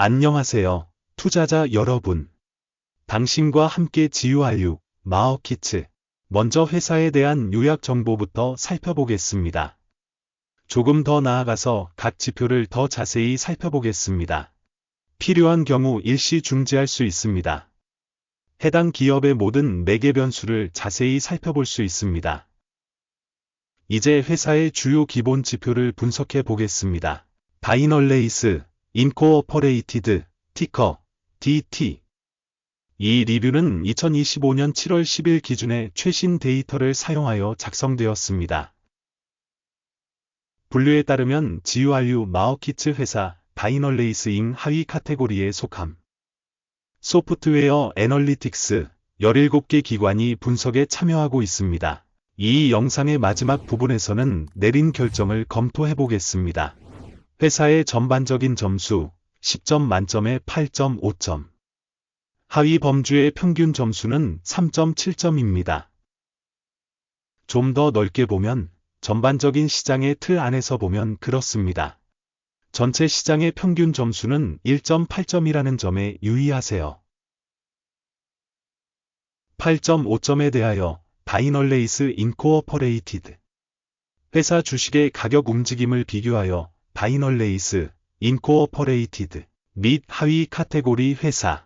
안녕하세요. 투자자 여러분. 당신과 함께 지유아유, 마어키츠. 먼저 회사에 대한 요약 정보부터 살펴보겠습니다. 조금 더 나아가서 각 지표를 더 자세히 살펴보겠습니다. 필요한 경우 일시 중지할 수 있습니다. 해당 기업의 모든 매개 변수를 자세히 살펴볼 수 있습니다. 이제 회사의 주요 기본 지표를 분석해 보겠습니다. 다이널레이스, 인코어퍼레이티드, 티커, DT. 이 리뷰는 2025년 7월 10일 기준의 최신 데이터를 사용하여 작성되었습니다. 분류에 따르면 GURU 마어키츠 회사 다이널레이스 잉 하위 카테고리에 속함. 소프트웨어 애널리틱스 17개 기관이 분석에 참여하고 있습니다. 이 영상의 마지막 부분에서는 내린 결정을 검토해 보겠습니다. 회사의 전반적인 점수 10점 만점에 8.5점. 하위 범주의 평균 점수는 3.7점입니다. 좀 더 넓게 보면 전반적인 시장의 틀 안에서 보면 그렇습니다. 전체 시장의 평균 점수는 1.8점이라는 점에 유의하세요. 8.5점에 대하여 다이널레이스 인코어퍼레이티드 회사 주식의 가격 움직임을 비교하여 다이널레이스 인코어퍼레이티드 및 하위 카테고리 회사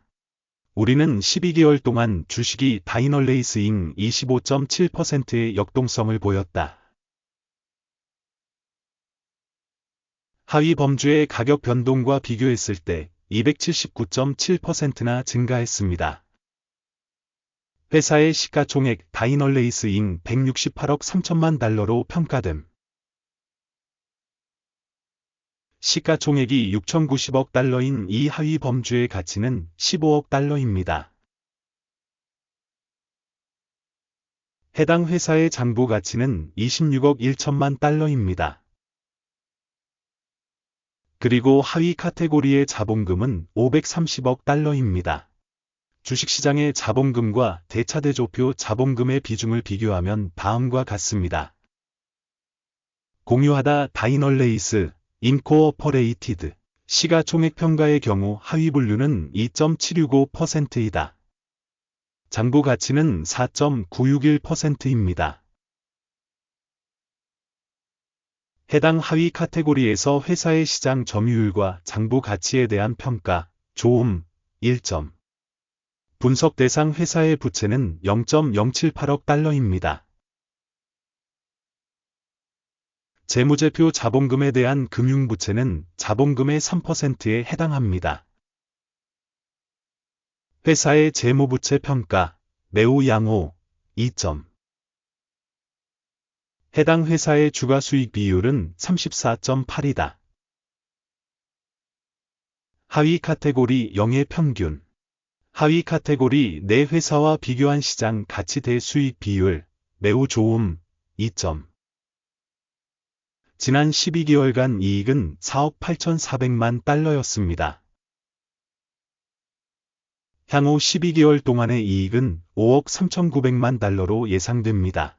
우리는 12개월 동안 주식이 다이널레이스잉 25.7%의 역동성을 보였다. 하위 범주의 가격 변동과 비교했을 때 279.7%나 증가했습니다. 회사의 시가총액 다이널레이스잉 168억 3천만 달러로 평가됨. 시가총액이 6,090억 달러인 이 하위 범주의 가치는 15억 달러입니다. 해당 회사의 장부 가치는 26억 1천만 달러입니다. 그리고 하위 카테고리의 자본금은 530억 달러입니다. 주식시장의 자본금과 대차대조표 자본금의 비중을 비교하면 다음과 같습니다. 공유하다 다이널레이스 인코어퍼레이티드 시가총액 평가의 경우 하위 분류는 2.765%이다. 장부 가치는 4.961%입니다. 해당 하위 카테고리에서 회사의 시장 점유율과 장부 가치에 대한 평가, 좋음, 1점. 분석 대상 회사의 부채는 0.078억 달러입니다. 재무제표 자본금에 대한 금융부채는 자본금의 3%에 해당합니다. 회사의 재무부채 평가, 매우 양호, 2점. 해당 회사의 주가 수익 비율은 34.8이다. 하위 카테고리 0의 평균 하위 카테고리 내 회사와 비교한 시장 가치 대 수익 비율, 매우 좋음, 2점. 지난 12개월간 이익은 4억 8,400만 달러였습니다. 향후 12개월 동안의 이익은 5억 3,900만 달러로 예상됩니다.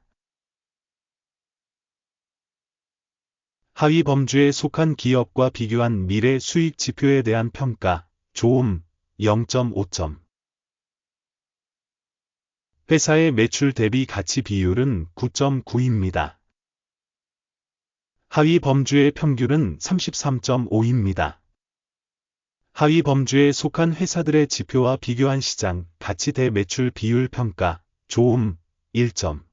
하위 범주에 속한 기업과 비교한 미래 수익 지표에 대한 평가, 좋음, 0.5점. 회사의 매출 대비 가치 비율은 9.9입니다. 하위 범주의 평균은 33.5입니다. 하위 범주에 속한 회사들의 지표와 비교한 시장 가치 대 매출 비율 평가, 좋음, 1점.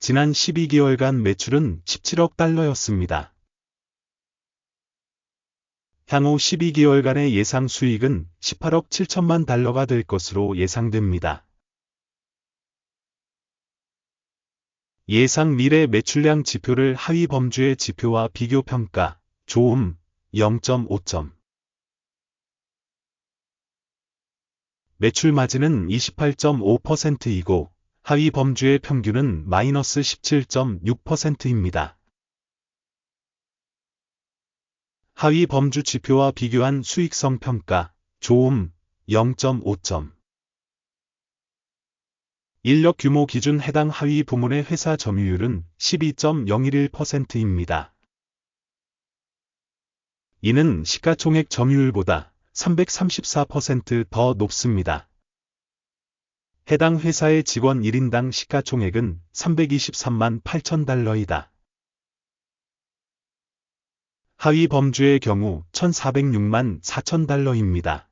지난 12개월간 매출은 17억 달러였습니다. 향후 12개월간의 예상 수익은 18억 7천만 달러가 될 것으로 예상됩니다. 예상 미래 매출량 지표를 하위 범주의 지표와 비교 평가, 좋음, 0.5점. 매출 마진은 28.5%이고 하위 범주의 평균은 마이너스 17.6%입니다. 하위 범주 지표와 비교한 수익성 평가, 좋음, 0.5점. 인력 규모 기준 해당 하위 부문의 회사 점유율은 12.011%입니다. 이는 시가총액 점유율보다 334%더 높습니다. 해당 회사의 직원 1인당 시가총액은 323만 8천 달러이다. 하위 범주의 경우 1,406만 4천 달러입니다.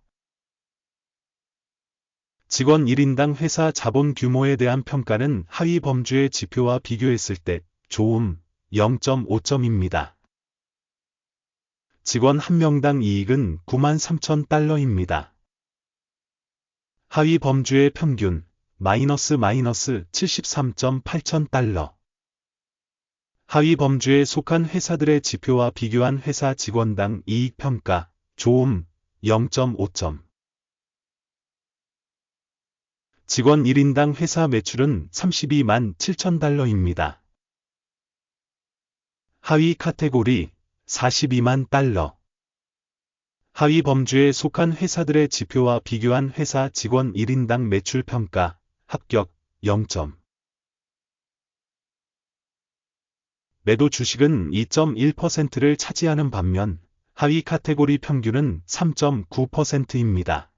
직원 1인당 회사 자본 규모에 대한 평가는 하위 범주의 지표와 비교했을 때 좋음 0.5점입니다. 직원 1명당 이익은 9만 3천 달러입니다. 하위 범주의 평균 마이너스 마이너스 73.8천 달러. 하위 범주에 속한 회사들의 지표와 비교한 회사 직원당 이익 평가 좋음 0.5점. 직원 1인당 회사 매출은 32만 7천 달러입니다. 하위 카테고리 42만 달러. 하위 범주에 속한 회사들의 지표와 비교한 회사 직원 1인당 매출 평가 합격 0점. 매도 주식은 2.1%를 차지하는 반면 하위 카테고리 평균은 3.9%입니다.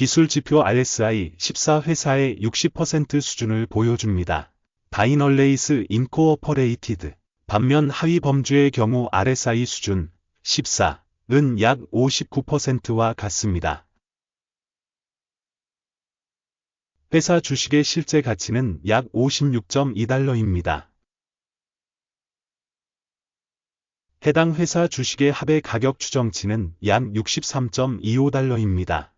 기술 지표 RSI 14 회사의 60% 수준을 보여줍니다. 다이널레이스 인코어퍼레이티드 반면 하위 범주의 경우 RSI 수준 14은 약 59%와 같습니다. 회사 주식의 실제 가치는 약 56.2달러입니다. 해당 회사 주식의 합의 가격 추정치는 약 63.25달러입니다.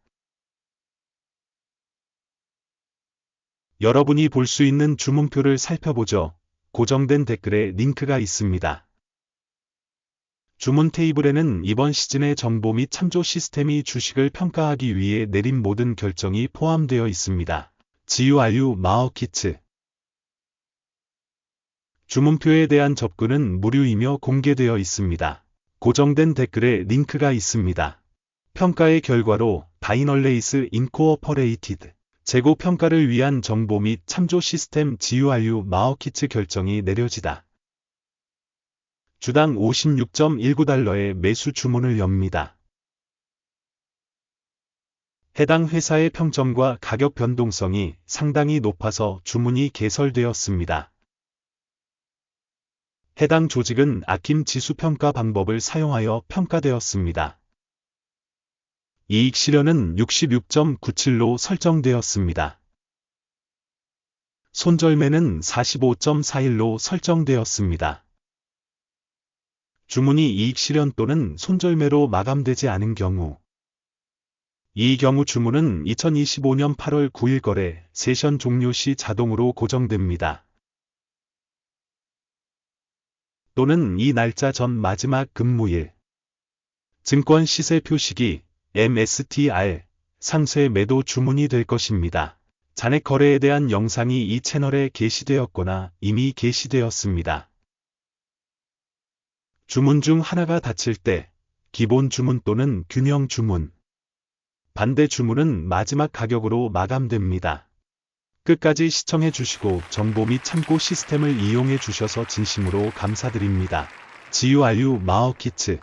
여러분이 볼 수 있는 주문표를 살펴보죠. 고정된 댓글에 링크가 있습니다. 주문 테이블에는 이번 시즌의 정보 및 참조 시스템이 주식을 평가하기 위해 내린 모든 결정이 포함되어 있습니다. GURU 마어키츠 주문표에 대한 접근은 무료이며 공개되어 있습니다. 고정된 댓글에 링크가 있습니다. 평가의 결과로 다이널레이스 인코어퍼레이티드 재고 평가를 위한 정보 및 참조 시스템 GURU 마어키츠 결정이 내려지다. 주당 56.19달러의 매수 주문을 엽니다. 해당 회사의 평점과 가격 변동성이 상당히 높아서 주문이 개설되었습니다. 해당 조직은 아킴 지수 평가 방법을 사용하여 평가되었습니다. 이익 실현은 66.97로 설정되었습니다. 손절매는 45.41로 설정되었습니다. 주문이 이익 실현 또는 손절매로 마감되지 않은 경우 이 경우 주문은 2025년 8월 9일 거래 세션 종료 시 자동으로 고정됩니다. 또는 이 날짜 전 마지막 근무일 증권 시세 표시기 MSTR 상세 매도 주문이 될 것입니다. 잔액 거래에 대한 영상이 이 채널에 게시되었거나 이미 게시되었습니다. 주문 중 하나가 닫힐 때 기본 주문 또는 균형 주문 반대 주문은 마지막 가격으로 마감됩니다. 끝까지 시청해 주시고 정보 및 참고 시스템을 이용해 주셔서 진심으로 감사드립니다. GURU 마어키츠